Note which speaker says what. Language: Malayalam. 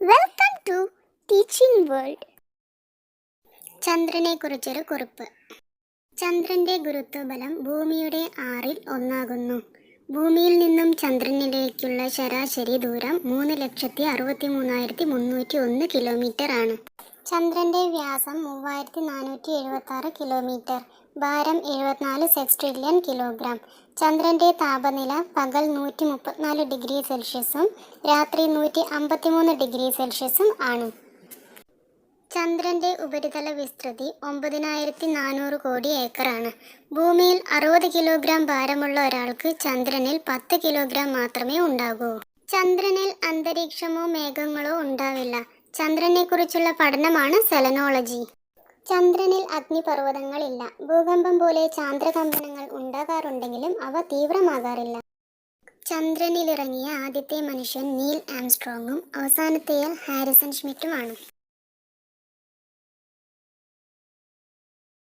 Speaker 1: വെൽക്കം ടു ടീച്ചിങ് വേൾഡ് ചന്ദ്രനെ കുറിച്ചൊരു കുറിപ്പ്. ചന്ദ്രന്റെ ഗുരുത്വബലം ഭൂമിയുടെ ആറിൽ ഒന്നാകുന്നു. ഭൂമിയിൽ നിന്നും ചന്ദ്രനിലേക്കുള്ള ശരാശരി ദൂരം മൂന്ന് ലക്ഷത്തി അറുപത്തി മൂന്നായിരത്തി മുന്നൂറ്റി ഒന്ന് കിലോമീറ്റർ ആണ്. ചന്ദ്രന്റെ വ്യാസം മൂവായിരത്തി നാനൂറ്റി എഴുപത്തി ആറ് കിലോമീറ്റർ. ഭാരം എഴുപത്തിനാല് സെക്സ് ട്രില്യൺ കിലോഗ്രാം. ചന്ദ്രന്റെ താപനില പകൽ നൂറ്റി മുപ്പത്തിനാല് ഡിഗ്രി സെൽഷ്യസും രാത്രി നൂറ്റി അമ്പത്തിമൂന്ന് ഡിഗ്രി സെൽഷ്യസും ആണ്. ചന്ദ്രന്റെ ഉപരിതല വിസ്തൃതി ഒമ്പതിനായിരത്തി നാനൂറ് കോടി ഏക്കറാണ്. ഭൂമിയിൽ അറുപത് കിലോഗ്രാം ഭാരമുള്ള ഒരാൾക്ക് ചന്ദ്രനിൽ പത്ത് കിലോഗ്രാം മാത്രമേ ഉണ്ടാകൂ. ചന്ദ്രനിൽ അന്തരീക്ഷമോ മേഘങ്ങളോ ഉണ്ടാവില്ല. ചന്ദ്രനെ കുറിച്ചുള്ള പഠനമാണ് സെലനോളജി. ചന്ദ്രനിൽ അഗ്നിപർവതങ്ങളില്ല. ഭൂകമ്പം പോലെ ചാന്ദ്രകമ്പനങ്ങൾ ഉണ്ടാകാറുണ്ടെങ്കിലും അവ തീവ്രമാകാറില്ല. ചന്ദ്രനിലിറങ്ങിയ ആദ്യത്തെ മനുഷ്യൻ നീൽ ആംസ്ട്രോങ്ങും അവസാനത്തെയാൽ ഹാരിസൺ ഷ്മിറ്റുമാണ്